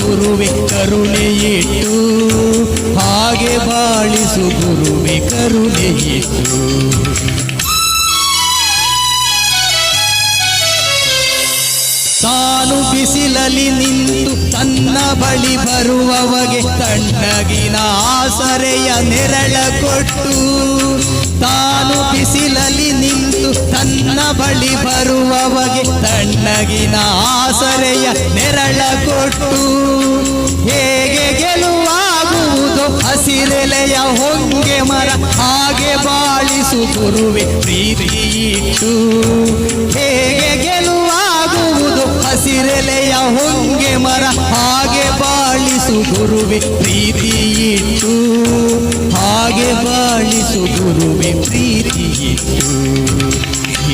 ಗುರುವೆ ಕರುಣೆಯಿಟ್ಟು, ಹಾಗೆ ಬಾಳಿಸು ಗುರುವೆ ಕರುಣೆಯಿಟ್ಟು. ತಾನು ಬಿಸಿಲಲ್ಲಿ ನಿಂತು ತನ್ನ ಬಳಿ ಬರುವವಗೆ ತಣ್ಣಗಿನ ಆಸರೆಯ ನೆರಳ ಕೊಟ್ಟು, ತಾನು ಬಿಸಿಲಲ್ಲಿ ನಿಂತು ತನ್ನ ಬಳಿ ಬರುವವಗೆ ತಣ್ಣಗಿನ ಆಸರೆಯ ನೆರಳ ಕೊಟ್ಟು ಹೇಗೆ ಗೆಲುವಾಗುವುದು? ಹಸಿರೆಲೆಯ ಹೊಂಗೆ ಮರ ಹಾಗೆ ಬಾಳಿಸು ಗುರುವೆ ಪ್ರೀತಿಯಿಟ್ಟು ಹೇಗೆ ಗೆಲುವಾಗುವುದು? ಹಸಿರೆಲೆಯ ಹೊಂಗೆ ಮರ ಹಾಗೆ ಬಾಳಿಸು ಗುರುವೆ ಪ್ರೀತಿಯಿಟ್ಟು ಹಾಗೆ ಬಾಳಿಸು ಗುರುವೆ ಪ್ರೀತಿ ಇಟ್ಟು.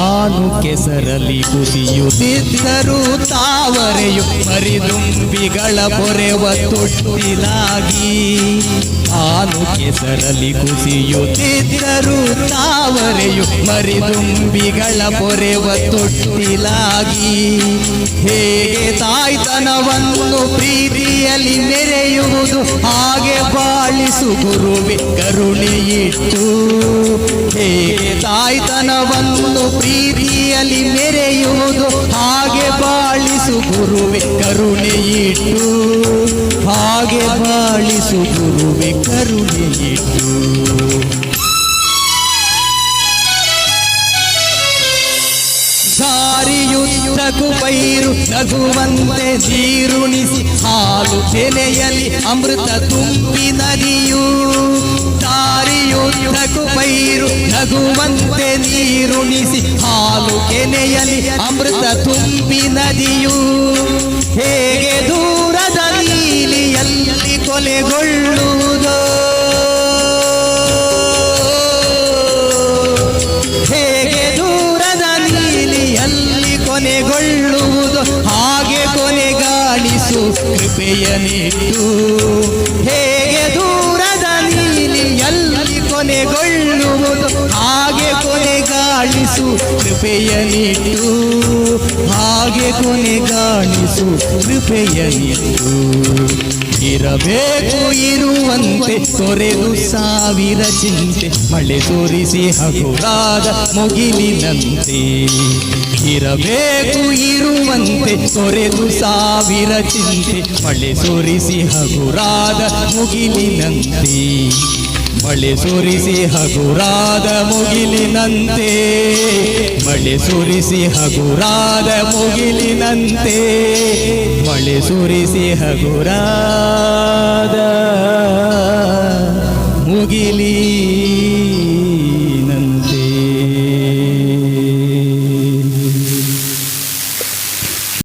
ತಾನು ಕೆಸರಲಿ ಕುಸಿಯುತ್ತಿದ್ದರೂ ತಾವರೆಯು ಹರಿದುಂಬಿಗಳ ಪೊರೆವ ತೊಟ್ಟಿಲಾಗಿ. ತಾನು ಕೆಸರಲಿ ಕುಸಿಯುತ್ತಿದ್ದರೂ ತಾವರೆಯು ಮರಿದುಂಬಿಗಳ ಪೊರೆವ ತೊಟ್ಟಿಲಾಗಿ. ಹೇಗೆ ತಾಯ್ತನವನ್ನು ಪ್ರೀತಿಯಲ್ಲಿ ಮೆರೆಯುವುದು, ಹಾಗೆ ಬಾಳಿಸು ಗುರುವೆ, ಕರುಣೆಯಿಟ್ಟು. ತಾಯ್ತನವನ್ನು ಪ್ರೀತಿಯಲ್ಲಿ ಮೆರೆಯುವುದು ಹಾಗೆ ಬಾಳಿಸು ಗುರುವೆ ಕರುಣೆಯಿಟ್ಟು ಹಾಗೆ ಬಾಳಿಸು ಗುರುವೆ ಕರುಣೆಯಿಟ್ಟು ದಾರಿಯುದ್ದಕ್ಕೂ ಪೈರು ನಗುವಂತೆ ನೀರುಣಿಸಿ ಹಾಲು ಬೆಲೆಯಲ್ಲಿ ಅಮೃತ ತುಂಬಿ ನದಿಯು. ದಾರಿಯುದ್ದಕ್ಕೂ ಪೈರು ನಗುವಂತೆ ನೀರುಣಿಸಿ ಹಾಲು ಕೆನೆಯಲ್ಲಿ ಅಮೃತ ತುಂಬಿ ನದಿಯು. ಹೇಗೆ ದೂರದ ನೀಲಿಯಲ್ಲಿ ಕೊಲೆಗೊಳ್ಳುವುದೋ. ಕೃಪೆಯ ನೀಡು ಹೇಗೆ ದೂರದ ನೀಲಿ ಎಲ್ಲಿ ಕೊನೆಗೊಳ್ಳುವುದು, ಹಾಗೆ ಕೊನೆಗಾಣಿಸು ಕೃಪೆಯ ನೀಡು ಹಾಗೆ ಕೊನೆಗಾಣಿಸು ಕೃಪೆಯ ನೀಡು ಇರಬೇಕು ಇರುವಂತೆ ತೊರೆದು ಸಾವಿರ ಚಿಂತೆ, ಮಳೆ ತೋರಿಸಿ ಹಗುರಾದ ಮುಗಿಲಿನಂತೆ. ಇರಬೇಕು ಇರುವಂತೆ ಸೊರೆದು ಸಾವಿರ ಚಿಂತೆ. ಮಳೆ ಸುರಿಸಿ ಹಗುರಾದ ಮುಗಿಲಿನಂತೆ. ಮಳೆ ಸುರಿಸಿ ಹಗುರಾದ ಮುಗಿಲಿನಂತೆ. ಮಳೆ ಸುರಿಸಿ ಹಗುರಾದ ಮುಗಿಲಿನಂತೆ. ಮಳೆ ಸುರಿಸಿ ಹಗುರಾದ ಮುಗಿಲಿ.